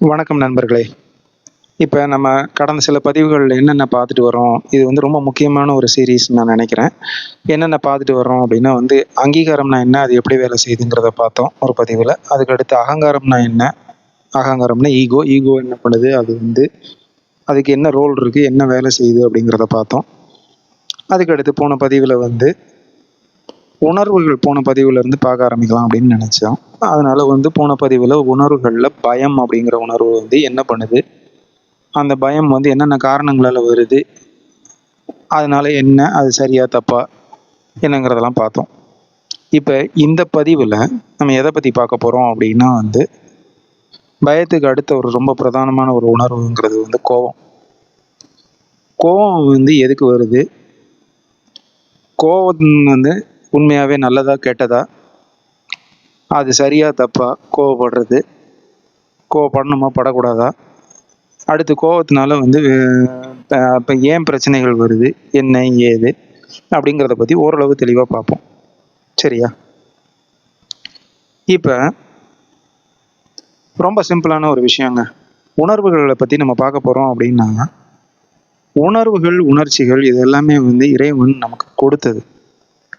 வணக்கம் நண்பர்களே. இப்போ நம்ம கடந்த சில பதிவுகளில் என்னென்ன பார்த்துட்டு வரோம் இது வந்து ரொம்ப முக்கியமான ஒரு சீரீஸ் நான் நினைக்கிறேன். என்னென்ன பார்த்துட்டு வரோம் அப்படின்னா வந்து அங்கீகாரம்னா என்ன அது எப்படி வேலை செய்யுதுங்கிறத பார்த்தோம் ஒரு பதிவில். அதுக்கடுத்து அகங்காரம்னா என்ன அகங்காரம்னா ஈகோ ஈகோ என்ன பண்ணுது? அது வந்து அதுக்கு என்ன ரோல் இருக்குது என்ன வேலை செய்யுது அப்படிங்கிறத பார்த்தோம். அதுக்கடுத்து போன பதிவில் வந்து உணர்வுகள் போன பதிவுல இருந்து பார்க்க ஆரம்பிக்கலாம் அப்படின்னு நினைச்சோம் அதனால வந்து போன பதிவில் உணர்வுகளில் பயம் அப்படிங்கிற உணர்வு வந்து என்ன பண்ணுது? அந்த பயம் வந்து என்னென்ன காரணங்களால் வருது? அதனால என்ன? அது சரியா தப்பா? என்னங்கிறதெல்லாம் பார்த்தோம். இப்போ இந்த பதிவில் நம்ம எதை பற்றி பார்க்க போகிறோம் அப்படின்னா வந்து பயத்துக்கு அடுத்த ஒரு ரொம்ப பிரதானமான ஒரு உணர்வுங்கிறது வந்து கோபம் கோபம் வந்து எதுக்கு வருது? கோபம் வந்து உண்மையாகவே நல்லதா கெட்டதா? அது சரியா தப்பா? கோவப்படுறது. கோவப்படணுமா படக்கூடாதா? அடுத்து கோவத்தினால வந்து இப்போ ஏன் பிரச்சனைகள் வருது? என்ன ஏது? அப்படிங்கிறத பற்றி ஓரளவு தெளிவாக பார்ப்போம். சரியா? இப்போ ரொம்ப சிம்பிளான ஒரு விஷயங்க. உணர்வுகளை பற்றி நம்ம பார்க்க போகிறோம் அப்படின்னா உணர்வுகள் உணர்ச்சிகள் இது எல்லாமே வந்து இறைவன் நமக்கு கொடுத்தது.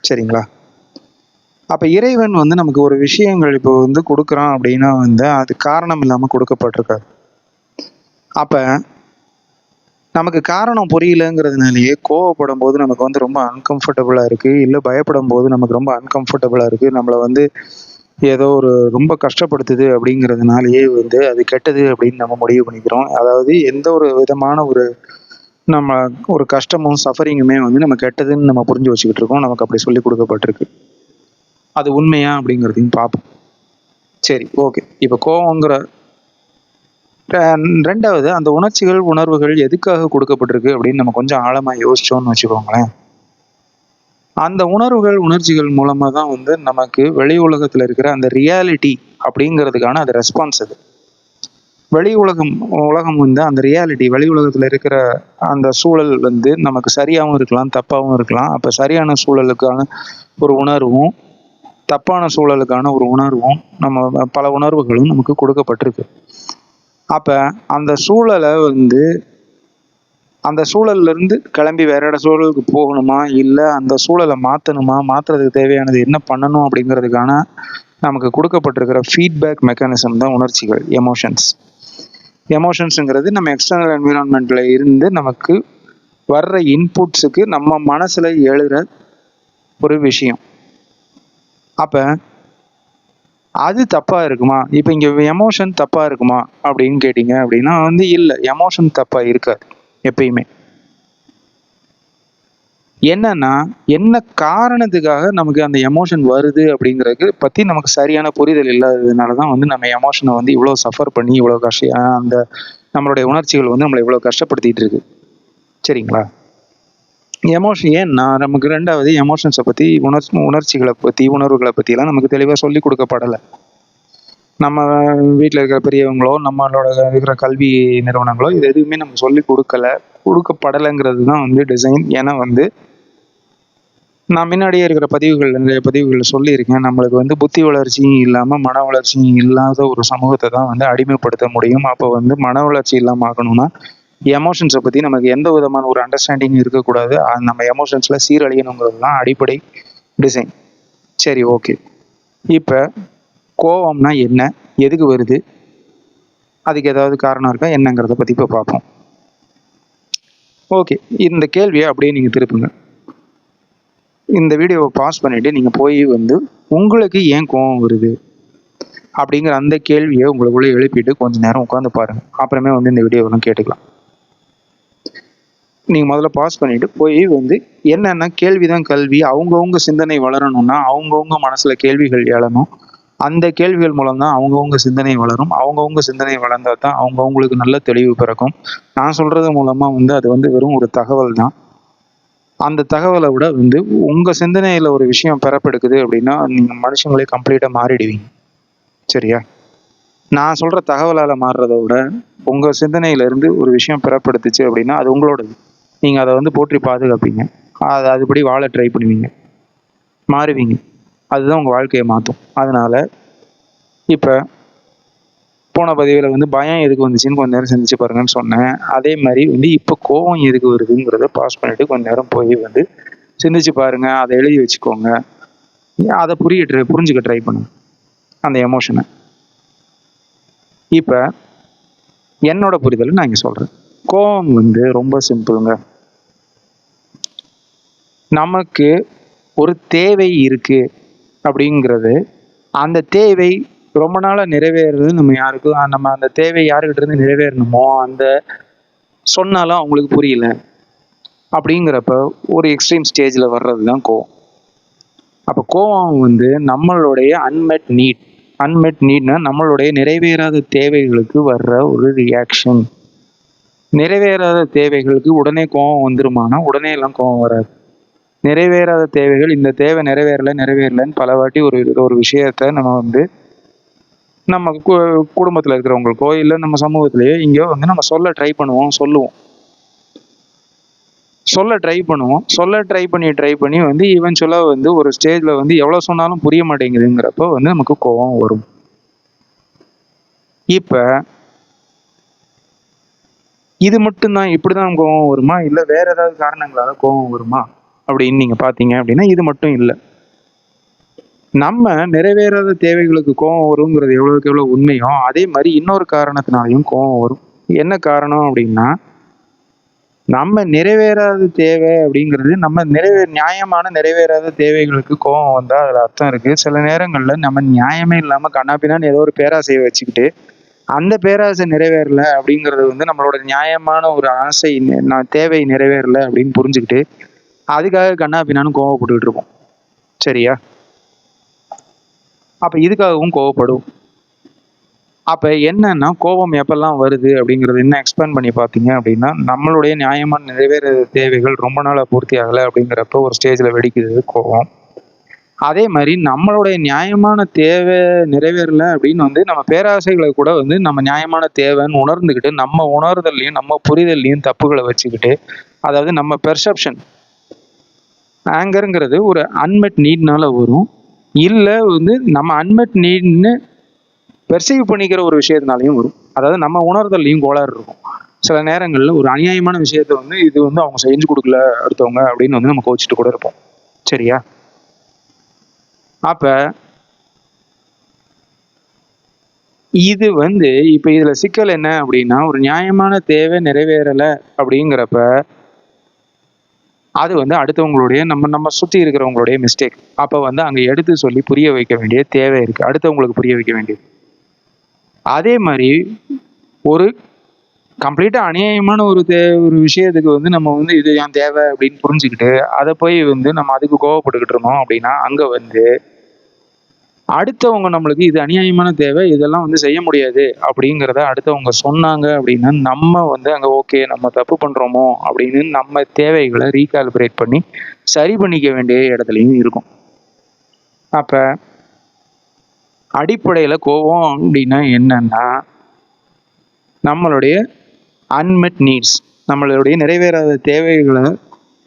சரிங்களா? அப்போ இறைவன் வந்து நமக்கு ஒரு விஷயங்கள் இப்போ வந்து கொடுக்குறான் அப்படின்னா வந்து அது காரணம் இல்லாமல் கொடுக்கப்பட்டிருக்காது. அப்போ நமக்கு காரணம் புரியலங்கிறதுனாலயே கோவப்படும் போது நமக்கு வந்து ரொம்ப அன்கம்ஃபர்டபுளாக இருக்குது இல்லை பயப்படும் போது நமக்கு ரொம்ப அன்கம்ஃபர்டபுளாக இருக்குது நம்மளை வந்து ஏதோ ஒரு ரொம்ப கஷ்டப்படுத்துது அப்படிங்கிறதுனாலயே வந்து அது கெட்டது அப்படின்னு நம்ம முடிவு பண்ணிக்கிறோம். அதாவது எந்த ஒரு விதமான ஒரு நம்ம ஒரு கஷ்டமும் சஃபரிங்குமே வந்து நம்ம கெட்டதுன்னு நம்ம புரிஞ்சு வச்சுக்கிட்டு இருக்கோம். நமக்கு அப்படி சொல்லி கொடுக்கப்பட்டிருக்கு. அது உண்மையா அப்படிங்கிறதையும் பார்ப்போம். சரி ஓகே இப்போ கோவங்கிற ரெண்டாவது அந்த உணர்ச்சிகள் உணர்வுகள் எதுக்காக கொடுக்கப்பட்டிருக்கு அப்படின்னு நம்ம கொஞ்சம் ஆழமாக யோசிச்சோம்னு வச்சுக்கோங்களேன். அந்த உணர்வுகள் உணர்ச்சிகள் மூலமாக தான் வந்து நமக்கு வெளி உலகத்தில் இருக்கிற அந்த ரியாலிட்டி அப்படிங்கிறதுக்கான அது ரெஸ்பான்ஸ் அது. வெளி உலகம் உலகம் வந்து அந்த ரியாலிட்டி வெளி உலகத்தில் இருக்கிற அந்த சூழல் வந்து நமக்கு சரியாகவும் இருக்கலாம் தப்பாகவும் இருக்கலாம். அப்போ சரியான சூழலுக்கான ஒரு உணர்வும் தப்பான சூழலுக்கான ஒரு உணர்வும் நம்ம பல உணர்வுகளும் நமக்கு கொடுக்கப்பட்டிருக்கு. அப்போ அந்த சூழலை வந்து அந்த சூழல்லேருந்து கிளம்பி வேற இட சூழலுக்கு போகணுமா? இல்லை அந்த சூழலை மாற்றணுமா மாற்றுறதுக்கு தேவையானது என்ன பண்ணணும் அப்படிங்கிறதுக்கான நமக்கு கொடுக்கப்பட்டிருக்கிற ஃபீட்பேக் மெக்கானிசம் தான் உணர்ச்சிகள் எமோஷன்ஸ் எமோஷன்ஸுங்கிறது நம்ம எக்ஸ்டர்னல் என்விரான்மெண்ட்டில் இருந்து நமக்கு வர்ற இன்புட்ஸுக்கு நம்ம மனசில் எழுகிற ஒரு விஷயம். அப்போ அது தப்பாக இருக்குமா? இப்போ இங்கே எமோஷன் தப்பாக இருக்குமா? அப்படின்னு கேட்டிங்க அப்படின்னா வந்து இல்லை எமோஷன் தப்பாக இருக்காது எப்பயுமே. என்னன்னா என்ன காரணத்துக்காக நமக்கு அந்த எமோஷன் வருது அப்படிங்கிறது பற்றி நமக்கு சரியான புரிதல் இல்லாததுனால தான் வந்து நம்ம எமோஷனை வந்து இவ்வளோ சஃபர் பண்ணி இவ்வளோ கஷ்ட அந்த நம்மளுடைய உணர்ச்சிகள் வந்து நம்மளை இவ்வளோ கஷ்டப்படுத்திட்டு இருக்கு. சரிங்களா? எமோஷன் ஏன்னா நமக்கு ரெண்டாவது எமோஷன்ஸை பற்றி உணர் உணர்ச்சிகளை பற்றி உணர்வுகளை பற்றியெல்லாம் நமக்கு தெளிவாக சொல்லி கொடுக்கப்படலை. நம்ம வீட்டில் இருக்கிற பெரியவங்களோ நம்மளோட இருக்கிற கல்வி நிறுவனங்களோ இது எதுவுமே நம்ம சொல்லி கொடுக்கல. கொடுக்கப்படலைங்கிறது தான் வந்து டிசைன் ஏன்னா வந்து நான் முன்னாடியே இருக்கிற பதிவுகள் நிறைய பதிவுகளில் சொல்லியிருக்கேன். நம்மளுக்கு வந்து புத்தி வளர்ச்சியும் இல்லாமல் மன வளர்ச்சியும் இல்லாத ஒரு சமூகத்தை தான் வந்து அடிமைப்படுத்த முடியும். அப்போ வந்து மன வளர்ச்சி இல்லாமல் ஆகணும்னா எமோஷன்ஸை பற்றி நமக்கு எந்த விதமான ஒரு அண்டர்ஸ்டாண்டிங் இருக்கக்கூடாது. நம்ம எமோஷன்ஸில் சீரழியணுங்கிறது தான் அடிப்படை டிசைன் சரி ஓகே இப்போ கோவம்னா என்ன? எதுக்கு வருது? அதுக்கு ஏதாவது காரணம் இருக்கா? என்னங்கிறத பற்றி இப்போ பார்ப்போம். ஓகே இந்த கேள்வியை அப்படியே நீங்கள் திருப்புங்க. இந்த வீடியோவை பாஸ் பண்ணிவிட்டு நீங்கள் போய் வந்து உங்களுக்கு ஏன் கோவம் வருது? அப்படிங்கிற அந்த கேள்வியை உங்களுக்குள்ளே எழுப்பிட்டு கொஞ்சம் நேரம் உட்காந்து பாருங்கள் அப்புறமே வந்து இந்த வீடியோவெல்லாம் கேட்டுக்கலாம். நீங்கள் முதல்ல பாஸ் பண்ணிவிட்டு போய் வந்து என்னென்ன கேள்வி தான் கல்வி அவங்கவுங்க சிந்தனை வளரணும்னா அவங்கவுங்க மனசில் கேள்விகள் எழணும். அந்த கேள்விகள் மூலம் தான் அவங்கவுங்க சிந்தனை வளரும். அவங்கவுங்க சிந்தனை வளர்ந்தால் தான் அவங்கவுங்களுக்கு நல்ல தெளிவு பிறக்கும். நான் சொல்கிறது மூலமாக வந்து அது வந்து வெறும் ஒரு தகவல் தான் அந்த தகவலை விட வந்து உங்கள் சிந்தனையில் ஒரு விஷயம் பெறப்பெடுக்குது அப்படின்னா நீங்கள் மனுஷங்களே கம்ப்ளீட்டாக மாறிடுவீங்க. சரியா? நான் சொல்கிற தகவலால் மாறுறத விட உங்கள் சிந்தனையிலேருந்து ஒரு விஷயம் பெறப்படுத்துச்சு அப்படின்னா அது உங்களோடது. நீங்கள் அதை வந்து போற்றி பாதுகாப்பீங்க. அதை அதுபடி வாழ ட்ரை பண்ணுவீங்க. மாறுவீங்க. அதுதான் உங்கள் வாழ்க்கையை மாற்றும். அதனால் இப்போ போன பதிவில் வந்து பயம் எதுக்கு வந்துச்சுன்னு கொஞ்ச நேரம் சிந்திச்சு பாருங்கன்னு சொன்னேன். அதே மாதிரி வந்து இப்போ கோவம் எதுக்கு வருதுங்கிறத பாஸ் பண்ணிவிட்டு கொஞ்ச நேரம் போய் வந்து சிந்திச்சு பாருங்கள் அதை எழுதி வச்சுக்கோங்க. அதை புரிய ட்ரை புரிஞ்சுக்க ட்ரை பண்ணுங்க. அந்த எமோஷனை இப்போ என்னோட புரிதலை நான் இங்கே சொல்கிறேன் கோவம் வந்து ரொம்ப சிம்பிளுங்க. நமக்கு ஒரு தேவை இருக்கு அப்படிங்கிறது அந்த தேவை ரொம்ப நாளாக நிறைவேறுறது நம்ம யாருக்கும் நம்ம அந்த தேவை யாருக்கிட்ட இருந்து நிறைவேறணுமோ அந்த சொன்னாலும் அவங்களுக்கு புரியல அப்படிங்கிறப்ப ஒரு எக்ஸ்ட்ரீம் ஸ்டேஜில் வர்றது தான் கோவம். அப்போ கோவம் வந்து நம்மளுடைய அன்மெட் நீட் அன்மெட் நீட்னா நம்மளுடைய நிறைவேறாத தேவைகளுக்கு வர்ற ஒரு ரியாக்ஷன் நிறைவேறாத தேவைகளுக்கு உடனே கோவம் வந்துருமானா உடனே எல்லாம் கோவம் வராது. நிறைவேறாத தேவைகள் இந்த தேவை நிறைவேறல நிறைவேறலன்னு பல வாட்டி ஒரு ஒரு விஷயத்த நம்ம வந்து நம்ம கு- இருக்கிறவங்களுக்கோ இல்லை நம்ம சமூகத்திலேயோ இங்கேயோ வந்து நம்ம சொல்ல ட்ரை பண்ணுவோம் சொல்லுவோம். சொல்ல ட்ரை பண்ணுவோம். சொல்ல ட்ரை பண்ணி ட்ரை பண்ணி வந்து ஈவென்ச்சுவலாக வந்து ஒரு ஸ்டேஜில் வந்து எவ்வளோ சொன்னாலும் புரிய மாட்டேங்குதுங்கிறப்போ வந்து நமக்கு கோபம் வரும். இப்போ இது மட்டும்தான் இப்படி தான் கோவம் வருமா? இல்லை வேற ஏதாவது காரணங்களால கோவம் வருமா? அப்படின்னு நீங்கள் பார்த்தீங்க அப்படின்னா இது மட்டும் இல்லை. நம்ம நிறைவேறாத தேவைகளுக்கு கோவம் வருங்கிறது எவ்வளோக்கு எவ்வளோ உண்மையோ அதே மாதிரி இன்னொரு காரணத்தினாலையும் கோவம் வரும். என்ன காரணம் அப்படின்னா நம்ம நிறைவேறாத தேவை அப்படிங்கிறது நம்ம நிறைவே நியாயமான நிறைவேறாத தேவைகளுக்கு கோவம் வந்தால் அதில் அர்த்தம் இருக்குது சில நேரங்களில் நம்ம நியாயமே இல்லாமல் கண்ணாப்பினான்னு ஏதோ ஒரு பேராசையை வச்சுக்கிட்டு அந்த பேராசை நிறைவேறல அப்படிங்கிறது வந்து நம்மளோட நியாயமான ஒரு ஆசை நான் தேவை நிறைவேறல அப்படின்னு புரிஞ்சுக்கிட்டு அதுக்காக கண்ணா பின்னான்னு கோவப்பட்டுக்கிட்டு இருப்போம். சரியா? அப்போ இதுக்காகவும் கோவப்படும் அப்போ என்னன்னா கோபம் எப்பெல்லாம் வருது அப்படிங்கிறது என்ன எக்ஸ்பிளைன் பண்ணி பார்த்தீங்க அப்படின்னா நம்மளுடைய நியாயமான நிறைவேற தேவைகள் ரொம்ப நாளாக பூர்த்தி ஆகலை அப்படிங்கிறப்ப ஒரு ஸ்டேஜில் வெடிக்குது கோபம். அதே மாதிரி நம்மளுடைய நியாயமான தேவை நிறைவேறல அப்படின்னு வந்து நம்ம பேராசைகளை கூட வந்து நம்ம நியாயமான தேவைன்னு உணர்ந்துக்கிட்டு நம்ம உணர்தல்லையும் நம்ம புரிதல்லையும் தப்புகளை வச்சுக்கிட்டு அதாவது நம்ம பெர்செப்ஷன் ஆங்கருங்கிறது ஒரு அன்மெட் நீட்னால வரும். இல்லை வந்து நம்ம அன்மெட் நீட்னு பெர்சீவ் பண்ணிக்கிற ஒரு விஷயத்தினாலையும் வரும். அதாவது நம்ம உணர்தல்லையும் கோளாறு இருக்கும். சில நேரங்களில் ஒரு அநியாயமான விஷயத்த வந்து இது வந்து அவங்க செஞ்சு கொடுக்கல அடுத்தவங்க அப்படின்னு வந்து நம்ம கோச்சிட்டு கூட இருப்போம். சரியா? அப்ப இது வந்து இப்ப இதுல சிக்கல் என்ன அப்படின்னா ஒரு நியாயமான தேவை நிறைவேறல அப்படிங்கிறப்ப அது வந்து அடுத்தவங்களுடைய நம்ம நம்ம சுத்தி இருக்கிறவங்களுடைய மிஸ்டேக் அப்ப வந்து அங்க எடுத்து சொல்லி புரிய வைக்க வேண்டிய தேவை இருக்கு. அடுத்தவங்களுக்கு புரிய வைக்க வேண்டியது. அதே மாதிரி ஒரு கம்ப்ளீட்டா அநியாயமான ஒரு தே ஒரு விஷயத்துக்கு வந்து நம்ம வந்து இது ஏன் தேவை அப்படின்னு புரிஞ்சுக்கிட்டு அதை போய் வந்து நம்ம அதுக்கு கோவப்பட்டுக்கிட்டு இருந்தோம் அப்படின்னா அங்க வந்து அடுத்தவங்க நம்மளுக்கு இது அநியாயமான தேவை இதெல்லாம் வந்து செய்ய முடியாது அப்படிங்கிறத அடுத்தவங்க சொன்னாங்க அப்படின்னா நம்ம வந்து அங்கே ஓகே நம்ம தப்பு பண்ணுறோமோ அப்படின்னு நம்ம தேவைகளை ரீகால்குலேட் பண்ணி சரி பண்ணிக்க வேண்டிய இடத்துலையும் இருக்கும். அப்போ அடிப்படையில் கோபம் அப்படின்னா என்னன்னா நம்மளுடைய அன்மெட் நீட்ஸ் நம்மளுடைய நிறைவேறாத தேவைகளை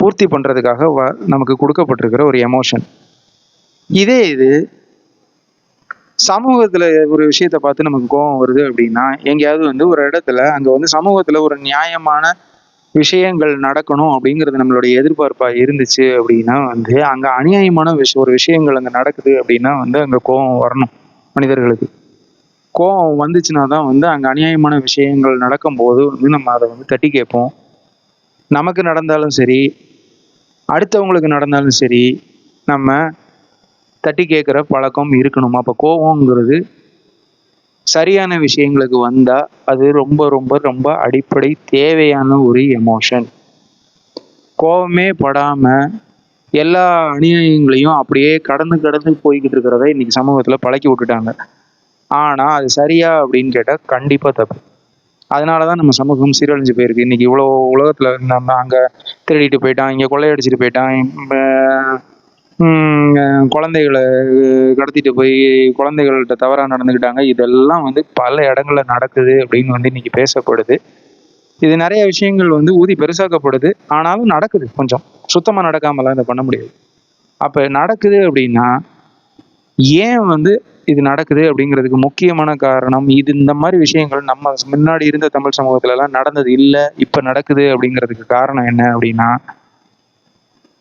பூர்த்தி பண்ணுறதுக்காக வ நமக்கு கொடுக்கப்பட்டிருக்கிற ஒரு எமோஷன் இதே இது சமூகத்தில் ஒரு விஷயத்த பார்த்து நமக்கு கோபம் வருது அப்படின்னா எங்கேயாவது வந்து ஒரு இடத்துல அங்கே வந்து சமூகத்தில் ஒரு நியாயமான விஷயங்கள் நடக்கணும் அப்படிங்கிறது நம்மளுடைய எதிர்பார்ப்பாக இருந்துச்சு அப்படின்னா வந்து அங்கே அநியாயமான விஷ ஒரு விஷயங்கள் அங்கே நடக்குது அப்படின்னா வந்து அங்கே கோபம் வரணும் மனிதர்களுக்கு. கோபம் வந்துச்சுன்னா தான் வந்து அங்கே அநியாயமான விஷயங்கள் நடக்கும்போது வந்து நம்ம அதை வந்து தட்டி கேட்போம். நமக்கு நடந்தாலும் சரி அடுத்தவங்களுக்கு நடந்தாலும் சரி நம்ம தட்டி கேட்குற பழக்கம் இருக்கணும். அப்போ கோபங்கிறது சரியான விஷயங்களுக்கு வந்தால் அது ரொம்ப ரொம்ப ரொம்ப அடிப்படை தேவையான ஒரு எமோஷன் கோபமே படாமல் எல்லா அநியாயங்களையும் அப்படியே கடந்து கடந்து போய்கிட்டு இருக்கிறத இன்னைக்கு சமூகத்தில் பழக்கி விட்டுட்டாங்க. ஆனால் அது சரியா அப்படின்னு கேட்டால் கண்டிப்பாக தப்பு. அதனால தான் நம்ம சமூகம் சீரழிஞ்சு போயிருக்கு. இன்றைக்கி இவ்வளோ உலகத்தில் நம்ம அங்கே திருடிட்டு போயிட்டான் இங்கே கொள்ளையடிச்சிட்டு போயிட்டான். குழந்தைகளை கடத்திட்டு போய் குழந்தைகள்கிட்ட தவறாக நடந்துக்கிட்டாங்க இதெல்லாம் வந்து பல இடங்களில் நடக்குது அப்படின்னு வந்து இன்றைக்கி பேசப்படுது. இது நிறைய விஷயங்கள் வந்து ஊதி பெருசாக்கப்படுது. ஆனாலும் நடக்குது கொஞ்சம். சுத்தமாக நடக்காமலாம் இதை பண்ண முடியாது. அப்போ நடக்குது அப்படின்னா ஏன் வந்து இது நடக்குது அப்படிங்கிறதுக்கு முக்கியமான காரணம் இது இந்த மாதிரி விஷயங்கள் நம்ம முன்னாடி இருந்த தமிழ் சமூகத்துலலாம் நடந்தது இல்லை இப்போ நடக்குது அப்படிங்கிறதுக்கு காரணம் என்ன அப்படின்னா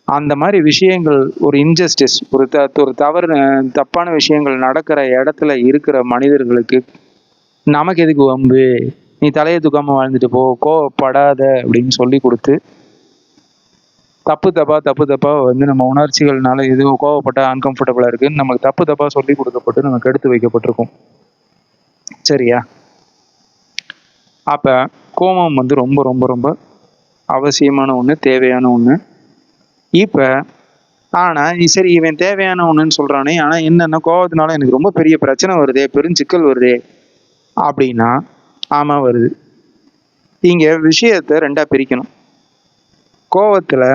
அந்த மாதிரி விஷயங்கள் ஒரு இன்ஜஸ்டிஸ் ஒரு த ஒரு தவறு தப்பான விஷயங்கள் நடக்கிற இடத்துல இருக்கிற மனிதர்களுக்கு நமக்கு எதுக்கு வம்பு? நீ தலையை தூக்காமல் வாழ்ந்துட்டு போ கோவப்படாத அப்படின்னு சொல்லி கொடுத்து தப்பு தப்பா தப்பு தப்பா வந்து நம்ம உணர்ச்சிகள்னால எதுவும் கோவப்பட்டா அன்கம்ஃபர்டபுளா இருக்குன்னு நமக்கு தப்பு தப்பா சொல்லி கொடுக்கப்பட்டு நமக்கு எடுத்து வைக்கப்பட்டிருக்கும். சரியா? அப்ப கோபம் வந்து ரொம்ப ரொம்ப ரொம்ப அவசியமான ஒன்று தேவையான ஒன்று இப்போ ஆனால் சரி இவன் தேவையான ஒன்றுன்னு சொல்கிறானே ஆனால் என்னென்ன கோவத்தினால எனக்கு ரொம்ப பெரிய பிரச்சனை வருதே பெருஞ்சிக்கல் வருதே அப்படின்னா ஆமாம் வருது. இங்கே விஷயத்த ரெண்டாக பிரிக்கணும். கோவத்தில்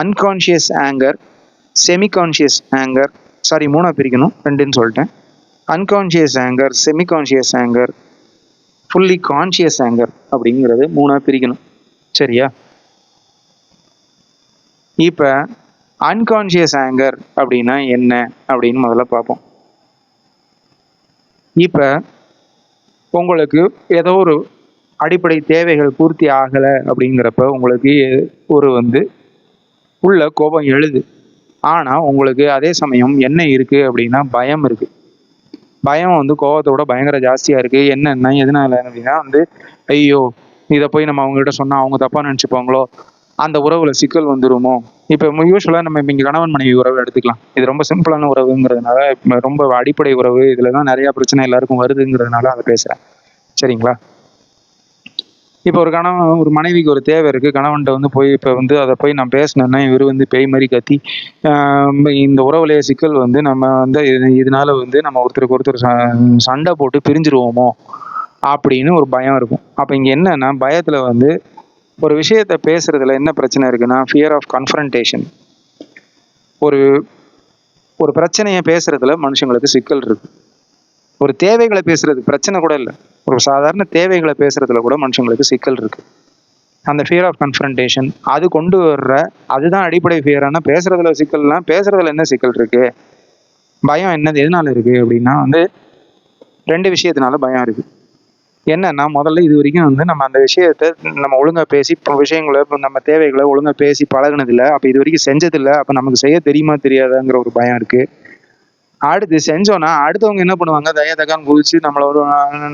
unconscious anger semi conscious anger sorry மூணாக பிரிக்கணும். ரெண்டுன்னு சொல்லிட்டேன். Unconscious anger semi conscious anger fully conscious anger அப்படிங்கிறது மூணாக பிரிக்கணும். சரியா? இப்போ அன்கான்ஷியஸ் ஆங்கர் அப்படின்னா என்ன அப்படின்னு முதல்ல பார்ப்போம். இப்போ உங்களுக்கு ஏதோ ஒரு அடிப்படை தேவைகள் பூர்த்தி ஆகலை அப்படிங்கிறப்ப உங்களுக்கு ஒரு வந்து உள்ள கோபம் எழுது. ஆனால் உங்களுக்கு அதே சமயம் என்ன இருக்குது அப்படின்னா பயம் இருக்குது பயம் வந்து கோபத்தோட பயங்கர ஜாஸ்தியாக இருக்குது என்னென்ன எதனால அப்படின்னா வந்து ஐயோ இதை போய் நம்ம அவங்ககிட்ட சொன்னால் அவங்க தப்பாக நினச்சிப்பாங்களோ? அந்த உறவுல சிக்கல் வந்துருமோ? இப்போ யூஸ்வலாக நம்ம இங்கே கணவன் மனைவி உறவு எடுத்துக்கலாம். இது ரொம்ப சிம்பிளான உறவுங்கிறதுனால ரொம்ப அடிப்படை உறவு. இதில் தான் நிறையா பிரச்சனை எல்லாருக்கும் வருதுங்கிறதுனால அதை பேசுகிறேன் சரிங்களா? இப்போ ஒரு கணவன் ஒரு மனைவிக்கு ஒரு தேவை இருக்கு. கணவன்கிட்ட வந்து போய் இப்போ வந்து அதை போய் நான் பேசினேன்னா இவர் வந்து பேய் மாதிரி கத்தி இந்த உறவுலைய சிக்கல் வந்து நம்ம வந்து இது- இதனால வந்து நம்ம ஒருத்தருக்கு ஒருத்தர் ச- சண்டை போட்டு பிரிஞ்சிருவோமோ அப்படின்னு ஒரு பயம் இருக்கும். அப்போ இங்கே என்னன்னா பயத்தில் வந்து ஒரு விஷயத்த பேசுறதுல என்ன பிரச்சனை இருக்குன்னா ஃபியர் ஆஃப் கன்ஃபரன்டேஷன் ஒரு ஒரு பிரச்சனையை பேசுறதுல மனுஷங்களுக்கு சிக்கல் இருக்கு. ஒரு தேவைகளை பேசுறது பிரச்சனை கூட இல்லை. ஒரு சாதாரண தேவைகளை பேசுறதுல கூட மனுஷங்களுக்கு சிக்கல் இருக்கு. அந்த ஃபியர் ஆஃப் கன்ஃபரன்டேஷன் அது கொண்டு வர்ற அதுதான் அடிப்படை ஃபியரானா பேசுறதுல சிக்கல்லாம் பேசுறதுல என்ன சிக்கல் இருக்கு? பயம் என்னது? எதனால இருக்கு? அப்படின்னா வந்து ரெண்டு விஷயத்தினால பயம் இருக்கு. என்னன்னா முதல்ல இது வரைக்கும் வந்து நம்ம அந்த விஷயத்த நம்ம ஒழுங்கா பேசி இப்போ விஷயங்களை இப்போ நம்ம தேவைகளை ஒழுங்கா பேசி பழகினதில்லை. அப்போ இது வரைக்கும் செஞ்சதில்லை. அப்போ நமக்கு செய்ய தெரியுமா தெரியாதாங்கிற ஒரு பயம் இருக்கு. அடுத்து செஞ்சோன்னா அடுத்தவங்க என்ன பண்ணுவாங்க? தயா தக்கான்னு குதிச்சு நம்மள ஒரு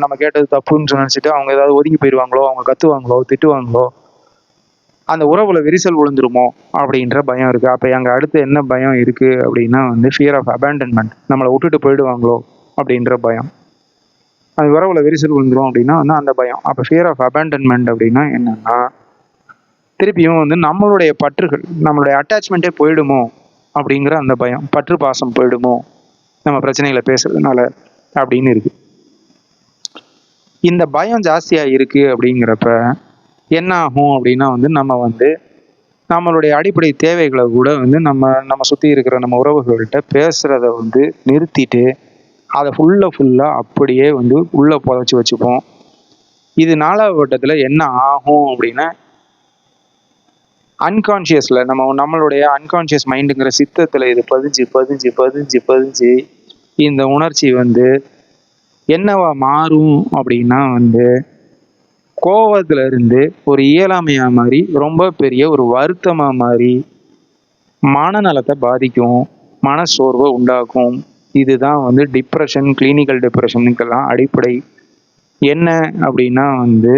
நம்ம கேட்டது தப்புன்னு நினைச்சிட்டு அவங்க ஏதாவது ஒதுங்கி போயிடுவாங்களோ அவங்க கத்துவாங்களோ திட்டுவாங்களோ அந்த உறவுல விரிசல் விழுந்துருமோ அப்படின்ற பயம் இருக்கு. அப்ப அங்க அடுத்து என்ன பயம் இருக்கு அப்படின்னா வந்து ஃபியர் ஆஃப் அபேண்டன்மெண்ட் நம்மளை விட்டுட்டு போயிடுவாங்களோ அப்படின்ற பயம். அந்த உறவுல விரிசல் விழுந்துரும் அப்படின்னா வந்து அந்த பயம். அப்ப ஃபியர் ஆஃப் அபேண்டன்மெண்ட் அப்படின்னா என்னன்னா திருப்பியும் வந்து நம்மளுடைய பற்றுகள் நம்மளுடைய அட்டாச்மெண்ட்டே போயிடுமோ அப்படிங்கிற அந்த பயம். பற்று பாசம் போயிடுமோ நம்ம பிரச்சனைகளை பேசுறதுனால அப்படின்னு இருக்கு. இந்த பயம் ஜாஸ்தியாக இருக்கு அப்படிங்கிறப்ப என்ன ஆகும் அப்படின்னா வந்து நம்ம வந்து நம்மளுடைய அடிப்படை தேவைகளை கூட வந்து நம்ம நம்ம சுற்றி இருக்கிற நம்ம உறவுகள்கிட்ட பேசுகிறத வந்து நிறுத்திட்டு அதை ஃபுல்லாக ஃபுல்லாக அப்படியே வந்து உள்ளே புதைச்சி வச்சுப்போம். இது நாலாவது என்ன ஆகும் அப்படின்னா அன்கான்ஷியஸில் நம்ம நம்மளுடைய அன்கான்ஷியஸ் மைண்டுங்கிற சித்தத்தில் இது பதிஞ்சு பதிஞ்சு பதிஞ்சு பதிஞ்சு இந்த உணர்ச்சி வந்து என்னவா மாறும் அப்படின்னா வந்து கோவத்துல இருந்து ஒரு இயலாமையாக மாதிரி ரொம்ப பெரிய ஒரு வருத்தமாக மாதிரி மனநலத்தை பாதிக்கும் மனசோர்வை உண்டாக்கும். இதுதான் வந்து டிப்ரெஷன் கிளினிக்கல் டிப்ரெஷனுக்கெல்லாம் அடிப்படை. என்ன அப்படின்னா வந்து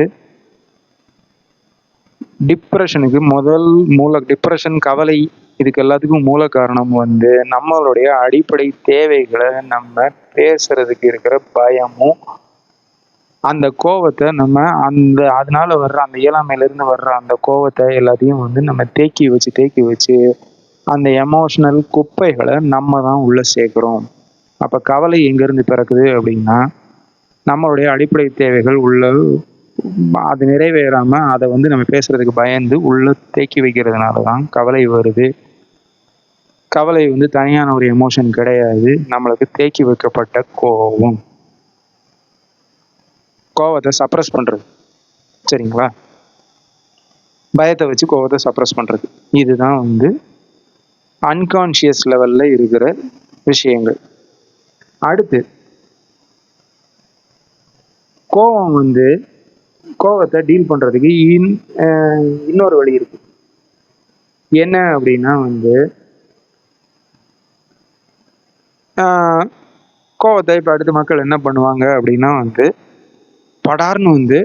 டிப்ரெஷனுக்கு முதல் மூல டிப்ரெஷன் கவலை இதுக்கு எல்லாத்துக்கும் மூல காரணம் வந்து நம்மளுடைய அடிப்படை தேவைகளை நம்ம பேசுறதுக்கு இருக்கிற பயமும் அந்த கோவத்தை நம்ம அந்த அதனால வர்ற அந்த இயலாமையிலிருந்து வர்ற அந்த கோவத்தை எல்லாத்தையும் வந்து நம்ம தேக்கி வச்சு தேக்கி வச்சு அந்த எமோஷனல் குப்பைகளை நம்ம தான் உள்ள சேர்க்குறோம். அப்போ கவலை எங்கேருந்து பிறக்குது அப்படின்னா நம்மளுடைய அடிப்படை தேவைகள் உள்ள அது நிறைவேறாம அதை வந்து நம்ம பேசுறதுக்கு பயந்து உள்ள தேக்கி வைக்கிறதுனால தான் கவலை வருது. கவலை வந்து தனியான ஒரு எமோஷன் கிடையாது. நம்மளுக்கு தேக்கி வைக்கப்பட்ட கோபம். கோவத்தை சப்ரஸ் பண்றது. சரிங்களா? பயத்தை வச்சு கோவத்தை சப்ரஸ் பண்றது. இதுதான் வந்து அன்கான்ஷியஸ் லெவல்ல இருக்கிற விஷயங்கள். அடுத்து கோவம் வந்து கோவத்தை டீல் பண்ணுறதுக்கு இன் இன்னொரு வழி இருக்கு. என்ன அப்படின்னா வந்து கோவத்தை இப்போ அடுத்து மக்கள் என்ன பண்ணுவாங்க அப்படின்னா வந்து படார்னு வந்து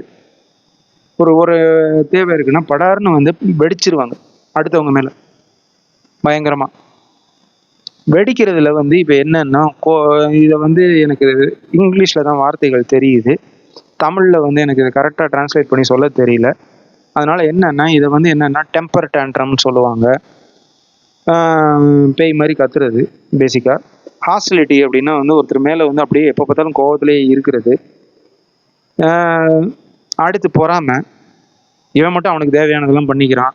ஒரு ஒரு தேவை இருக்குன்னா படார்னு வந்து வெடிச்சிருவாங்க அடுத்தவங்க மேலே. பயங்கரமாக வெடிக்கிறதுல வந்து இப்போ என்னன்னா கோ இதை வந்து எனக்கு இங்கிலீஷில் தான் வார்த்தைகள் தெரியுது. தமிழில் வந்து எனக்கு இதை கரெக்டாக ட்ரான்ஸ்லேட் பண்ணி சொல்ல தெரியல. அதனால் என்னென்னா இதை வந்து என்னென்னா டெம்பர் டேண்ட்ரம்னு சொல்லுவாங்க. பேய் மாதிரி கத்துறது பேசிக்காக ஹாஸ்டிலிட்டி அப்படின்னா வந்து ஒருத்தர் மேலே வந்து அப்படியே எப்போ பார்த்தாலும் கோவத்திலே இருக்கிறது. அடுத்து பொறாமை. இவன் மட்டும் அவனுக்கு தேவையானதெல்லாம் பண்ணிக்கிறான்.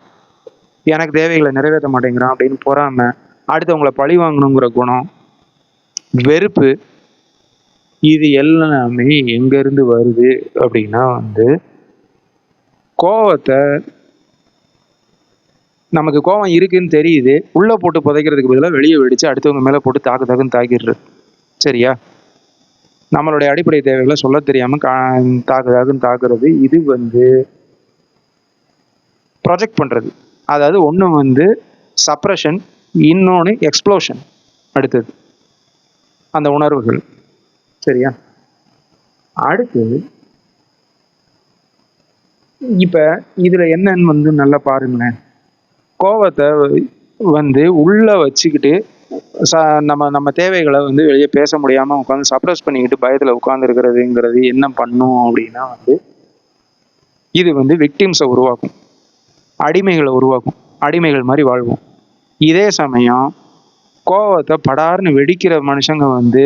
எனக்கு தேவைகளை நிறைவேற்ற மாட்டேங்கிறான் அப்படின்னு பொறாமை. அடுத்தவங்களை பழி வாங்கணுங்கிற குணம். வெறுப்பு. இது எல்லாமே எங்கேருந்து வருது அப்படின்னா வந்து கோவத்தை நமக்கு கோவம் இருக்குன்னு தெரியுது. உள்ளே போட்டு புதைக்கிறதுக்கு பதிலாக வெளியே வெடிச்சு அடுத்தவங்க மேலே போட்டு தாக்கு தாக்குன்னு தாக்கிடுறது. சரியா? நம்மளுடைய அடிப்படை தேவைகளை சொல்ல தெரியாமல் கா தாக்கு தாக்குன்னு தாக்குறது. இது வந்து ப்ரொஜெக்ட் பண்ணுறது அதாவது ஒன்று வந்து சப்ரஷன் இன்னொன்று எக்ஸ்ப்ளோஷன் அடுத்தது அந்த உணர்வுகள். சரியா? அடுத்து இப்போ இதில் என்னன்னு வந்து நல்லா பாருங்களேன். கோவத்தை வந்து உள்ளே வச்சுக்கிட்டு ச நம்ம நம்ம தேவைகளை வந்து வெளியே பேச முடியாமல் உட்காந்து சப்ரஸ் பண்ணிக்கிட்டு பயத்தில் உட்காந்துருக்கிறதுங்கிறது என்ன பண்ணும் அப்படின்னா வந்து இது வந்து விக்டிம்ஸை உருவாக்கும். அடிமைகளை உருவாக்கும். அடிமைகள் மாதிரி வாழ்வோம். இதே சமயம் கோவத்தை படார்னு வெடிக்கிற மனுஷங்க வந்து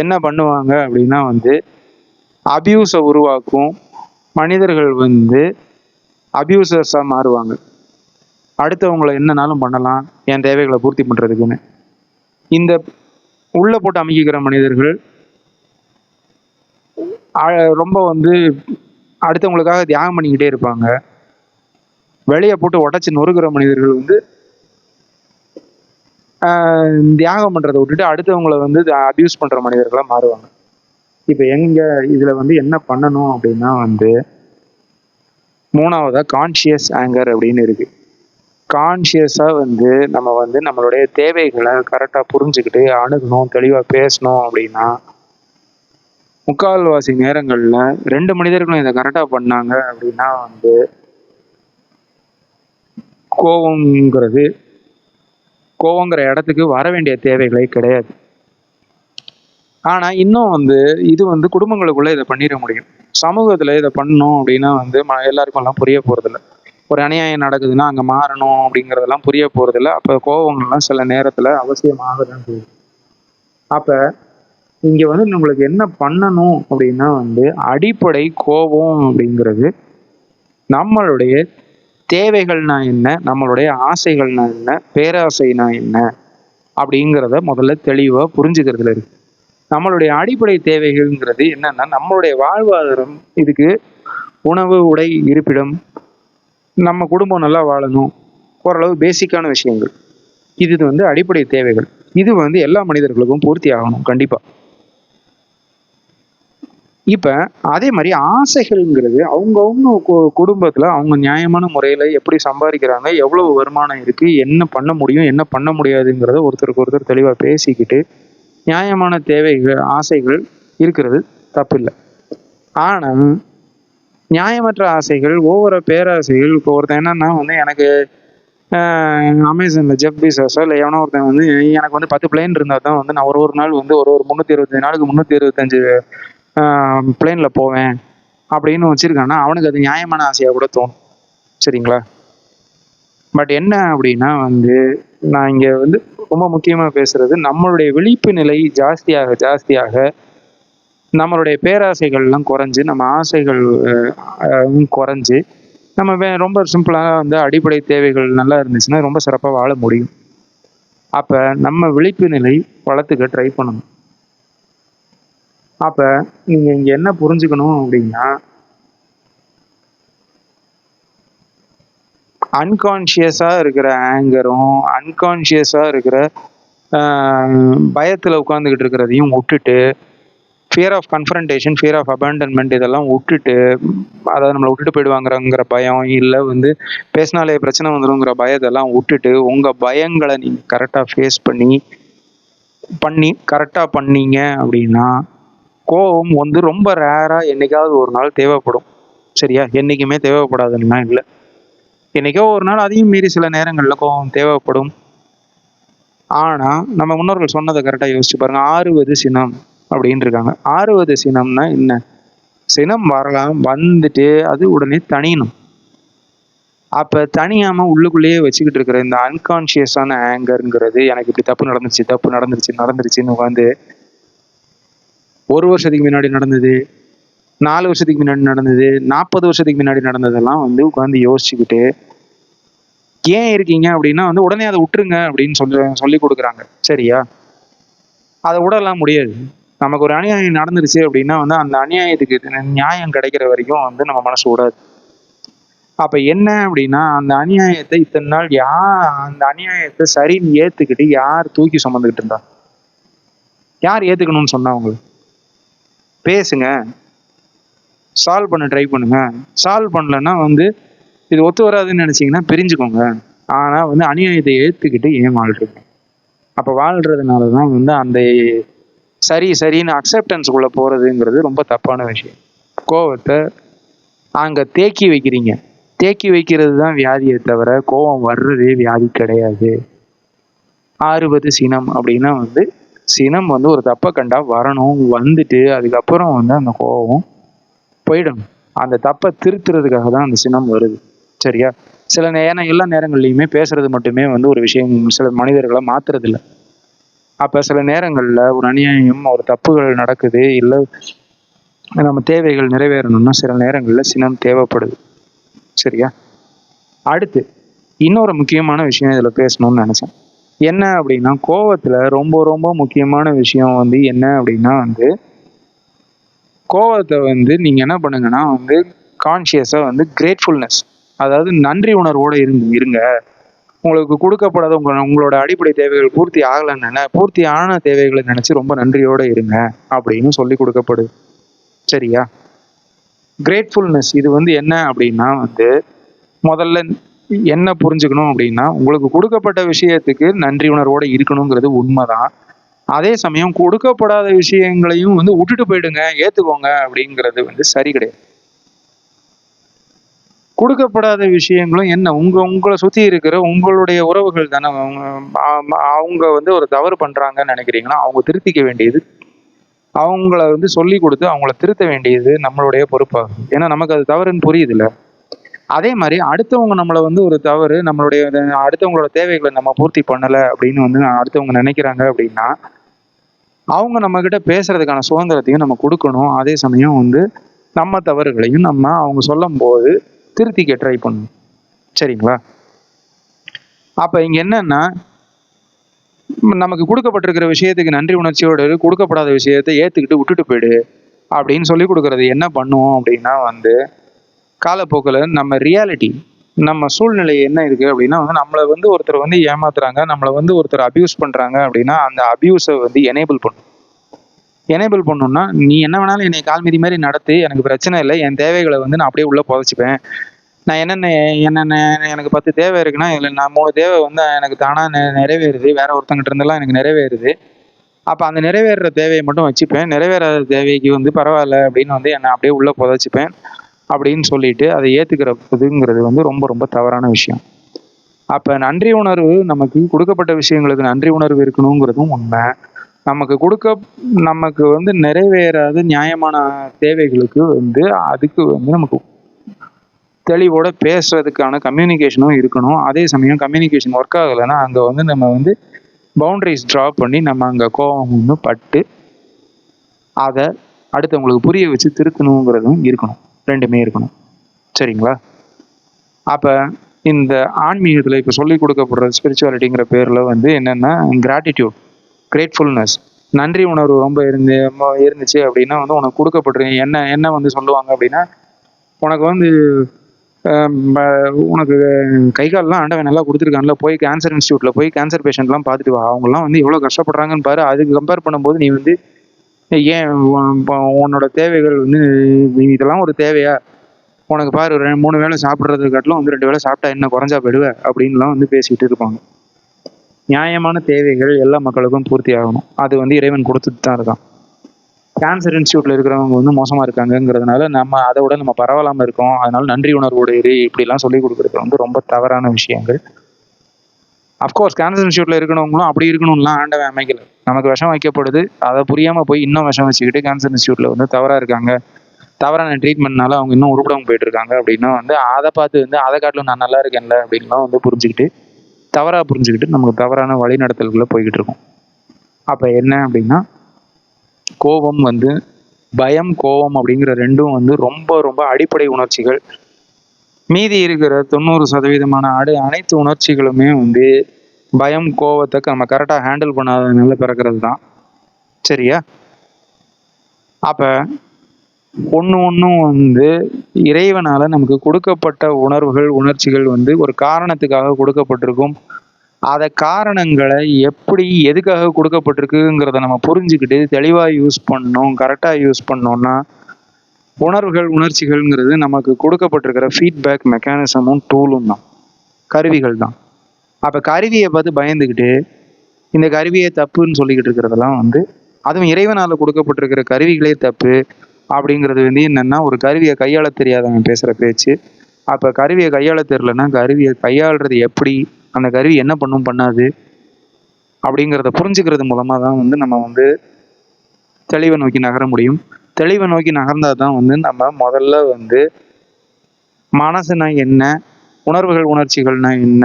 என்ன பண்ணுவாங்க அப்படின்னா வந்து அபியூஸை உருவாக்கும் மனிதர்கள் வந்து அபியூசர்ஸாக மாறுவாங்க. அடுத்தவங்களை என்னனாலும் பண்ணலாம் என் தேவைகளை பூர்த்தி பண்ணுறதுக்குன்னு இந்த உள்ளே போட்டு அமைக்கிக்கிற மனிதர்கள் ரொம்ப வந்து அடுத்தவங்களுக்காக தியாகம் பண்ணிக்கிட்டே இருப்பாங்க. வெளியே போட்டு உடச்சி நொறுக்கிற மனிதர்கள் வந்து தியாகம் பண்றதை விட்டுட்டு அடுத்தவங்கள வந்து அபியூஸ் பண்ணுற மனிதர்களாக மாறுவாங்க. இப்போ எங்க இதில் வந்து என்ன பண்ணணும் அப்படின்னா வந்து மூணாவதாக கான்ஷியஸ் ஆங்கர் அப்படின்னு இருக்கு. கான்ஷியஸாக வந்து நம்ம வந்து நம்மளுடைய தேவைகளை கரெக்டாக புரிஞ்சுக்கிட்டு அணுகணும் தெளிவாக பேசணும் அப்படின்னா முக்கால்வாசி நேரங்களில் ரெண்டு மனிதர்களும் இதை கரெக்டாக பண்ணாங்க அப்படின்னா வந்து கோபங்கிறது கோவங்கிற இடத்துக்கு வர வேண்டிய தேவைகளே கிடையாது. ஆனால் இன்னும் வந்து இது வந்து குடும்பங்களுக்குள்ளே இதை பண்ணிட முடியும். சமூகத்தில் இதை பண்ணணும் அப்படின்னா வந்து ம எல்லாருக்கும் எல்லாம் புரிய போகிறதில்ல ஒரு அநியாயம் நடக்குதுன்னா அங்கே மாறணும் அப்படிங்கிறதெல்லாம் புரிய போகிறதில்ல அப்போ கோவங்கள்லாம் சில நேரத்தில் அவசியமாக தான் செய்யுது அப்போ இங்கே வந்து நம்மளுக்கு என்ன பண்ணணும் அப்படின்னா வந்து அடிப்படை கோபம் அப்படிங்கிறது நம்மளுடைய தேவைகள்னா என்ன? நம்மளுடைய ஆசைகள்னா என்ன? பேராசைனா என்ன? அப்படிங்கிறத முதல்ல தெளிவாக புரிஞ்சுக்கிறதுல இருக்கு. நம்மளுடைய அடிப்படை தேவைகள்ங்கிறது என்னன்னா நம்மளுடைய வாழ்வாதாரம் இதுக்கு உணவு உடை இருப்பிடம் நம்ம குடும்பம் நல்லா வாழணும். ஓரளவு பேசிக்கான விஷயங்கள். இது வந்து அடிப்படை தேவைகள். இது வந்து எல்லா மனிதர்களுக்கும் பூர்த்தி ஆகணும் கண்டிப்பாக இப்போ அதே மாதிரி ஆசைகள்ங்கிறது அவங்கவுங்க கு- அவங்க நியாயமான முறையில் எப்படி சம்பாதிக்கிறாங்க எவ்வளவு வருமானம் இருக்குது என்ன பண்ண முடியும் என்ன பண்ண முடியாதுங்கிறத ஒருத்தருக்கு ஒருத்தர் தெளிவாக பேசிக்கிட்டு நியாயமான தேவைகள் ஆசைகள் இருக்கிறது தப்பில்லை. ஆனால் நியாயமற்ற ஆசைகள் ஒவ்வொரு பேராசைகள் இப்போ ஒருத்தன் என்னன்னா வந்து எனக்கு அமேசானில் ஜெப் பீசஸோ இல்லை எவனோ ஒருத்தன் வந்து எனக்கு வந்து பத்து பிளேன் இருந்தால் தான் வந்து நான் ஒரு ஒரு நாள் வந்து ஒரு ஒரு முந்நூற்றி இருபத்தஞ்சு நாளுக்கு முந்நூற்றி இருபத்தஞ்சு பிளேனில் போவேன் அப்படின்னு வச்சுருக்கான்னா அவனுக்கு அது நியாயமான ஆசையாக கூட தோணும். சரிங்களா? பட் என்ன அப்படின்னா வந்து நான் இங்கே வந்து ரொம்ப முக்கியமாக பேசுகிறது நம்மளுடைய விழிப்பு நிலை ஜாஸ்தியாக ஜாஸ்தியாக நம்மளுடைய பேராசைகள்லாம் குறைஞ்சு நம்ம ஆசைகள் அஹ், குறைஞ்சு நம்ம வே ரொம்ப சிம்பிளாக வந்து அடிப்படை தேவைகள் நல்லா இருந்துச்சுன்னா ரொம்ப சிறப்பாக வாழ முடியும். அப்போ நம்ம விழிப்பு நிலை வளர்த்துக்க ட்ரை பண்ணணும். அப்போ நீங்கள் இங்கே என்ன புரிஞ்சுக்கணும் அப்படின்னா அன்கான்ஷியஸாக இருக்கிற ஆங்கரும் அன்கான்ஷியஸாக இருக்கிற பயத்தில் உட்காந்துக்கிட்டு இருக்கிறதையும் விட்டுட்டு fear of confrontation fear of abandonment இதெல்லாம் விட்டுட்டு அதாவது நம்மளை விட்டுட்டு போயிடுவாங்கிறங்கிற பயம் இல்லை வந்து பேசினாலே பிரச்சனை வந்துருங்கிற பயத்தெல்லாம் விட்டுட்டு உங்கள் பயங்களை நீங்கள் கரெக்டாக ஃபேஸ் பண்ணி பண்ணி கரெக்டாக பண்ணீங்க அப்படின்னா கோபம் வந்து ரொம்ப ரேராக என்னைக்காவது ஒரு நாள் தேவைப்படும். சரியா? என்றைக்குமே தேவைப்படாதுன்னா இல்லை. என்னைக்கோ ஒரு நாள் அதையும் மீறி சில நேரங்களில் கோபம் தேவைப்படும். ஆனால் நம்ம முன்னோர்கள் சொன்னதை கரெக்டாக யோசிச்சு பாருங்கள் ஆறுவது சினம் அப்படின்னு இருக்காங்க. ஆறுவது சினம்னா என்ன? சினம் வரலாம் வந்துட்டு அது உடனே தணியணும். அப்போ தனியாமல் உள்ளுக்குள்ளேயே வச்சுக்கிட்டு இருக்கிற இந்த அன்கான்ஷியஸான ஆங்கருங்கிறது எனக்கு இப்படி தப்பு நடந்துச்சு தப்பு நடந்துருச்சு நடந்துருச்சுன்னு வந்து ஒரு வருஷத்துக்கு முன்னாடி நடந்தது நாலு வருஷத்துக்கு முன்னாடி நடந்தது நாற்பது வருஷத்துக்கு முன்னாடி நடந்ததெல்லாம் வந்து உட்காந்து யோசிச்சுக்கிட்டு ஏன் இருக்கீங்க? அப்படின்னா வந்து உடனே அதை விட்டுருங்க அப்படின்னு சொல்லி சொல்லி கொடுக்குறாங்க. சரியா? அதை விடலாம் முடியாது. நமக்கு ஒரு அநியாயம் நடந்துருச்சு அப்படின்னா வந்து அந்த அநியாயத்துக்கு நியாயம் கிடைக்கிற வரைக்கும் வந்து நம்ம மனசு விடாது அப்ப என்ன அப்படின்னா அந்த அநியாயத்தை இத்தனை நாள் யார் அந்த அநியாயத்தை சரின்னு ஏத்துக்கிட்டு யார் தூக்கி சுமந்துக்கிட்டு இருந்தா? யார் ஏத்துக்கணும்னு சொன்னா உங்களுக்கு? பேசுங்க. சால்வ் பண்ண ட்ரை பண்ணுங்க. சால்வ் பண்ணலன்னா வந்து இது ஒத்து வராதுன்னு நினச்சிங்கன்னா பிரிஞ்சுக்கோங்க. ஆனால் வந்து அநியாயத்தை ஏற்றுக்கிட்டு ஏன் வாழ்றீங்க அப்போ வாழ்கிறதுனால தான் வந்து அந்த சரி சரின்னு அக்செப்டன்ஸுக்குள்ளே போகிறதுங்கிறது ரொம்ப தப்பான விஷயம். கோவத்தை அங்கே தேக்கி வைக்கிறீங்க. தேக்கி வைக்கிறது தான் வியாதியை தவிர கோபம் வர்றதே வியாதி கிடையாது. ஆறுபது சினம் அப்படின்னா வந்து சினம் வந்து ஒரு தப்பை கண்டா வரணும் வந்துட்டு அதுக்கப்புறம் வந்து அந்த கோபம் போயிடணும் அந்த தப்பை திருத்துறதுக்காக தான் அந்த சினம் வருது. சரியா? சில நேரம் எல்லா நேரங்கள்லையுமே பேசுறது மட்டுமே வந்து ஒரு விஷயம் சில மனிதர்களை மாத்துறது இல்லை அப்போ சில நேரங்களில் ஒரு அநியாயம் ஒரு தப்புகள் நடக்குது இல்லை நம்ம தேவைகள் நிறைவேறணும்னா சில நேரங்களில் சினம் தேவைப்படுது. சரியா? அடுத்து இன்னொரு முக்கியமான விஷயம் இதில் பேசணும்னு நினச்சேன். என்ன அப்படின்னா கோவத்தில் ரொம்ப ரொம்ப முக்கியமான விஷயம் வந்து என்ன அப்படின்னா வந்து கோவத்தை வந்து நீங்கள் என்ன பண்ணுங்கன்னா வந்து கான்ஷியஸாக வந்து கிரேட்ஃபுல்னஸ் அதாவது நன்றி உணர்வோடு இருந்து இருங்க. உங்களுக்கு கொடுக்கப்படாத உங்க உங்களோட அடிப்படை தேவைகள் பூர்த்தி ஆகலைன்னு பூர்த்தி ஆன தேவைகளை நினச்சி ரொம்ப நன்றியோடு இருங்க அப்படின்னு சொல்லி கொடுக்கப்படுது சரியா? கிரேட்ஃபுல்னஸ் இது வந்து என்ன அப்படின்னா வந்து முதல்ல என்ன புரிஞ்சுக்கணும் அப்படின்னா உங்களுக்கு கொடுக்கப்பட்ட விஷயத்துக்கு நன்றி உணர்வோடு இருக்கணுங்கிறது உண்மைதான். அதே சமயம் கொடுக்கப்படாத விஷயங்களையும் வந்து விட்டுட்டு போயிடுங்க ஏத்துக்கோங்க அப்படிங்கிறது வந்து சரி கிடையாது. கொடுக்கப்படாத விஷயங்களும் என்ன? உங்க உங்களை சுத்தி இருக்கிற உங்களுடைய உறவுகள் தானே அவங்க வந்து ஒரு தவறு பண்றாங்கன்னு நினைக்கிறீங்கன்னா அவங்க திருத்திக்க வேண்டியது. அவங்கள வந்து சொல்லி கொடுத்து அவங்கள திருத்த வேண்டியது நம்மளுடைய பொறுப்பாகும். ஏன்னா நமக்கு அது தவறுன்னு புரியுது இல்லை அதே மாதிரி அடுத்தவங்க நம்மளை வந்து ஒரு தவறு நம்மளுடைய அடுத்தவங்களோட தேவைகளை நம்ம பூர்த்தி பண்ணலை அப்படின்னு வந்து அடுத்தவங்க நினைக்கிறாங்க அப்படின்னா அவங்க நம்மக்கிட்ட பேசுறதுக்கான சுதந்திரத்தையும் நம்ம கொடுக்கணும். அதே சமயம் வந்து நம்ம தவறுகளையும் நம்ம அவங்க சொல்லும் போது திருத்திக்க ட்ரை பண்ணணும். சரிங்களா? அப்போ இங்கே என்னன்னா நமக்கு கொடுக்கப்பட்டிருக்கிற விஷயத்துக்கு நன்றி உணர்ச்சியோடு கொடுக்கப்படாத விஷயத்தை ஏற்றுக்கிட்டு விட்டுட்டு போயிடு அப்படின்னு சொல்லி கொடுக்கறது என்ன பண்ணுவோம் அப்படின்னா வந்து காலப்போக்கில் நம்ம ரியாலிட்டி நம்ம சூழ்நிலை என்ன இருக்கு அப்படின்னா வந்து நம்மளை வந்து ஒருத்தர் வந்து ஏமாத்துறாங்க நம்மளை வந்து ஒருத்தர் அபியூஸ் பண்றாங்க அப்படின்னா அந்த அபியூஸை வந்து எனேபிள் பண்ணும். எனேபிள் பண்ணணும்னா நீ என்ன வேணாலும் என்னை கால் மீதி மாதிரி நடத்தி எனக்கு பிரச்சனை இல்லை என் தேவைகளை வந்து நான் அப்படியே உள்ளே புதைச்சிப்பேன். நான் என்னென்ன என்னென்ன எனக்கு பத்து தேவை இருக்குன்னா இதில் நான் மூணு தேவை வந்து எனக்கு தானாக நிறைவேறுது வேற ஒருத்தங்கிட்ட இருந்தெல்லாம் எனக்கு நிறைவேறுது. அப்போ அந்த நிறைவேறுற தேவையை மட்டும் வச்சுப்பேன். நிறைவேறாத தேவைக்கு வந்து பரவாயில்ல அப்படின்னு வந்து என்னை அப்படியே உள்ளே புதைச்சிப்பேன். அப்படின்னு சொல்லிட்டு அதை ஏற்றுக்கிறதுங்கிறது வந்து ரொம்ப ரொம்ப தவறான விஷயம். அப்போ நன்றி உணர்வு நமக்கு கொடுக்கப்பட்ட விஷயங்களுக்கு நன்றி உணர்வு இருக்கணுங்கிறதும் உண்மை. நமக்கு கொடுக்க நமக்கு வந்து நிறைவேறாத நியாயமான தேவைகளுக்கு வந்து அதுக்கு வந்து நமக்கு தெளிவோட பேசுறதுக்கான கம்யூனிகேஷனும் இருக்கணும். அதே சமயம் கம்யூனிகேஷன் ஒர்க் ஆகலைன்னா அங்கே வந்து நம்ம வந்து பவுண்டரிஸ் ட்ரா பண்ணி நம்ம அங்கே கோபம் ஒன்று பட்டு அதை அடுத்தவங்களுக்கு புரிய வச்சு திருத்தணுங்கிறதும் இருக்கணும். ரெண்டுமே இருக்கணும். சரிங்களா? அப்போ இந்த ஆன்மீகத்தில் இப்போ சொல்லிக் கொடுக்கப்படுற ஸ்பிரிச்சுவாலிட்டிங்கிற பேரில் வந்து என்னென்னா கிராட்டிடியூட் கிரேட்ஃபுல்னஸ் நன்றி உணர்வு ரொம்ப இருந்து இருந்துச்சு அப்படின்னா வந்து உனக்கு கொடுக்கப்பட்டிருக்கு என்ன என்ன வந்து சொல்லுவாங்க அப்படின்னா உனக்கு வந்து உனக்கு கை கால்லாம் ஆண்டவன் நல்லா கொடுத்துருக்கான்ல போய் கேன்சர் இன்ஸ்டியூட்டில் போய் கேன்சர் பேஷண்ட்லாம் பார்த்துட்டு வா. அவங்கலாம் வந்து எவ்வளோ கஷ்டப்படுறாங்கன்னு பாரு. அதுக்கு கம்பேர் பண்ணும்போது நீ வந்து ஏன் உன்னோட தேவைகள் வந்து இதெல்லாம் ஒரு தேவையா? உனக்கு பாரு ரெண்டு மூணு வேளை சாப்பிட்றது காட்டிலும் வந்து ரெண்டு வேளை சாப்பிட்டா என்ன குறைஞ்சா போயிடுவேன் அப்படின்லாம் வந்து பேசிக்கிட்டு இருப்பாங்க. நியாயமான தேவைகள் எல்லா மக்களுக்கும் பூர்த்தி ஆகணும். அது வந்து இறைவன் கொடுத்துட்டு தான் இருக்கான். கேன்சர் இன்ஸ்டியூட்டில் இருக்கிறவங்க வந்து மோசமாக இருக்காங்கங்கிறதுனால நம்ம அதை விட நம்ம பரவாயில்லாமல் இருக்கோம். அதனால நன்றி உணர்வோடு இரு இப்படிலாம் சொல்லி கொடுக்குறது வந்து ரொம்ப தவறான விஷயங்கள். அஃப்கோர்ஸ் கேன்சர் இன்ஸ்டியூட்ல இருக்கணுங்களும் அப்படி இருக்கணும்லாம் ஆண்டவன் அமைக்கல. நமக்கு விஷம் வைக்கப்படுது. அதை புரியாம போய் இன்னும் விஷம் வச்சுக்கிட்டு கேன்சர் இன்ஸ்டியூட்ல வந்து தவறா இருக்காங்க. தவறான ட்ரீட்மெண்ட்னால அவங்க இன்னும் உருப்படம் போயிட்டு இருக்காங்க அப்படின்னா வந்து அதை பார்த்து வந்து அதை காட்டிலும் நான் நல்லா இருக்கேன்ல அப்படின்லாம் வந்து புரிஞ்சுக்கிட்டு தவறாக புரிஞ்சுக்கிட்டு நமக்கு தவறான வழிநடத்தல்களை போய்கிட்டு இருக்கோம். அப்போ என்ன அப்படின்னா கோபம் வந்து பயம் கோபம் அப்படிங்கிற ரெண்டும் வந்து ரொம்ப ரொம்ப அடிப்படை உணர்ச்சிகள். மீதி இருக்கிற தொண்ணூறு சதவீதமான அடு அனைத்து உணர்ச்சிகளுமே வந்து பயம் கோவத்தை நம்ம கரெக்டாக ஹேண்டில் பண்ணாதனால பிறக்கிறது தான் சரியா? அப்போ ஒன்று ஒன்றும் வந்து இறைவனால் நமக்கு கொடுக்கப்பட்ட உணர்வுகள் உணர்ச்சிகள் வந்து ஒரு காரணத்துக்காக கொடுக்கப்பட்டிருக்கும். அதை காரணங்களை எப்படி எதுக்காக கொடுக்கப்பட்டிருக்குங்கிறத நம்ம புரிஞ்சுக்கிட்டு தெளிவாக யூஸ் பண்ணோம் கரெக்டாக யூஸ் பண்ணோம்னா உணர்வுகள் உணர்ச்சிகள்ங்கிறது நமக்கு கொடுக்கப்பட்டிருக்கிற ஃபீட்பேக் மெக்கானிசமும் டூலும் தான். கருவிகள் தான். அப்போ கருவியை பார்த்து பயந்துக்கிட்டு இந்த கருவியை தப்புன்னு சொல்லிக்கிட்டு இருக்கிறதெல்லாம் வந்து அதுவும் இறைவனால் கொடுக்கப்பட்டிருக்கிற கருவிகளே தப்பு அப்படிங்கிறது வந்து என்னென்னா ஒரு கருவியை கையாள தெரியாதவங்க பேசுகிற பேச்சு. அப்போ கருவியை கையாள தெரிலன்னா கருவியை கையாளுறது எப்படி? அந்த கருவி என்ன பண்ணும் பண்ணாது? அப்படிங்கிறத புரிஞ்சுக்கிறது மூலமாக தான் வந்து நம்ம வந்து தெளிவை நோக்கி நகர முடியும். தெளிவை நோக்கி நகர்ந்தால் தான் வந்து நம்ம முதல்ல வந்து மனசுனா என்ன? உணர்வுகள் உணர்ச்சிகள்னா என்ன?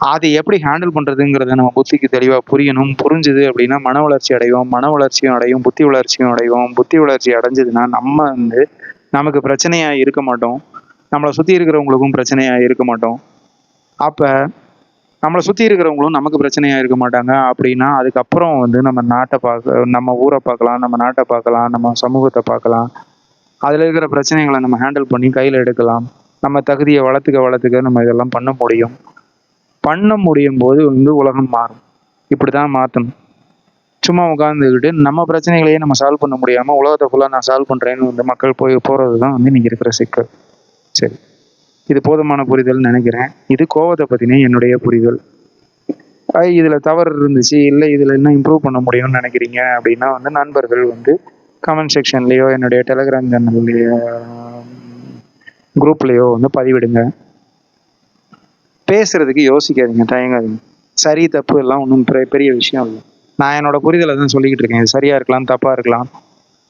அதை எப்படி ஹேண்டில் பண்ணுறதுங்கிறத நம்ம புத்திக்கு தெளிவாக புரியணும். புரிஞ்சுது அப்படின்னா மன வளர்ச்சி அடைவோம். மன வளர்ச்சியும் அடையும். புத்தி வளர்ச்சியும் அடைவோம். புத்தி வளர்ச்சி அடைஞ்சதுன்னா நம்ம வந்து நமக்கு பிரச்சனையாக இருக்க மாட்டோம். நம்மளை சுற்றி இருக்கிறவங்களுக்கும் பிரச்சனையாக இருக்க மாட்டோம். அப்போ நம்மளை சுற்றி இருக்கிறவங்களும் நமக்கு பிரச்சனையாக இருக்க மாட்டாங்க. அப்படின்னா அதுக்கப்புறம் வந்து நம்ம நாட்டை பார்க்க நம்ம ஊரை பார்க்கலாம் நம்ம நாட்டை பார்க்கலாம் நம்ம சமூகத்தை பார்க்கலாம். அதில் இருக்கிற பிரச்சனைகளை நம்ம ஹேண்டில் பண்ணி கையில் எடுக்கலாம். நம்ம தகுதியை வளர்த்துக்க வளர்த்துக்க நம்ம இதெல்லாம் பண்ண முடியும். பண்ண முடியும் போது வந்து உலகம் மாறும். இப்படி தான் மாற்றணும். சும்மா உட்காந்துக்கிட்டு நம்ம பிரச்சனைகளையே நம்ம சால்வ் பண்ண முடியாமல் உலகத்தை ஃபுல்லாக நான் சால்வ் பண்ணுறேன்னு வந்து மக்கள் போய் போகிறது தான் வந்து இன்றைக்கி இருக்கிற சிக்கல். சரி. இது போதுமான புரிதல்னு நினைக்கிறேன். இது கோவத்தை பற்றின என்னுடைய புரிதல். இதில் தவறு இருந்துச்சு இல்லை இதில் என்ன இம்ப்ரூவ் பண்ண முடியும்னு நினைக்கிறீங்க அப்படின்னா வந்து நண்பர்கள் வந்து கமெண்ட் செக்ஷன்லேயோ என்னுடைய டெலகிராம் சேனல்லையோ குரூப்லேயோ வந்து பதிவிடுங்க. பேசுறதுக்கு யோசிக்காதீங்க தயங்காதீங்க. சரி தப்பு எல்லாம் ஒன்றும் பெரிய விஷயம் இல்லை. நான் என்னோட புரிதலை தான் சொல்லிக்கிட்டு இருக்கேன். இது சரியாக இருக்கலாம் தப்பாக இருக்கலாம்.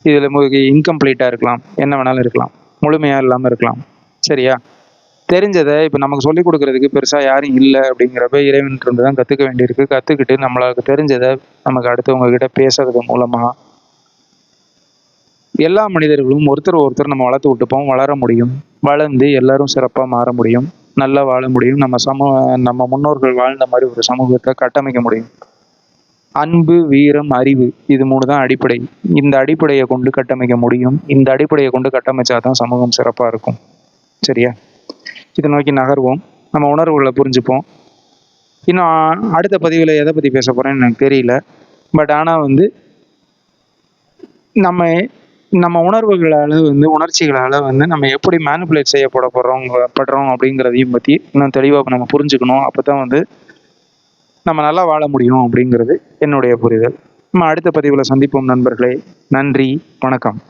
இதில் இன்கம்ப்ளீட்டாக இருக்கலாம். என்ன வேணாலும் இருக்கலாம். முழுமையாக இல்லாமல் இருக்கலாம். சரியா? தெரிஞ்சதை இப்போ நமக்கு சொல்லிக் கொடுக்கறதுக்கு பெருசாக யாரும் இல்லை அப்படிங்கிறப்ப இறைவன் இருந்து தான் கற்றுக்க வேண்டியிருக்கு. கற்றுக்கிட்டு நம்மளுக்கு தெரிஞ்சதை நமக்கு அடுத்தவங்ககிட்ட பேசுறது மூலமாக எல்லா மனிதர்களும் ஒருத்தர் ஒருத்தர் நம்ம வளர்த்து விட்டுப்போம் வளர முடியும். வளர்ந்து எல்லாரும் சிறப்பாக மாற முடியும். நல்லா வாழ முடியும். நம்ம சமூக நம்ம முன்னோர்கள் வாழ்ந்த மாதிரி ஒரு சமூகத்தை கட்டமைக்க முடியும். அன்பு வீரம் அறிவு இது மூணு தான் அடிப்படை. இந்த அடிப்படையை கொண்டு கட்டமைக்க முடியும். இந்த அடிப்படையை கொண்டு கட்டமைச்சா தான் சமூகம் சிறப்பாக இருக்கும். சரியா? இதை நோக்கி நகர்வோம். நம்ம உணர்வுகளை புரிஞ்சுப்போம். இன்னும் அடுத்த பதிவில் எதை பற்றி பேச போகிறேன்னு எனக்கு தெரியல. பட் ஆனால் வந்து நம்ம நம்ம உணர்வுகளால் வந்து உணர்ச்சிகளால் வந்து நம்ம எப்படி மேனிப்புலேட் செய்யப்பட போகிறோம் படுறோம் அப்படிங்கிறதையும் பற்றி இன்னும் தெளிவாக நம்ம புரிஞ்சுக்கணும். அப்போ தான் வந்து நம்ம நல்லா வாழ முடியும் அப்படிங்கிறது என்னுடைய புரிதல். நம்ம அடுத்த பதிவில் சந்திப்போம் நண்பர்களே. நன்றி. வணக்கம்.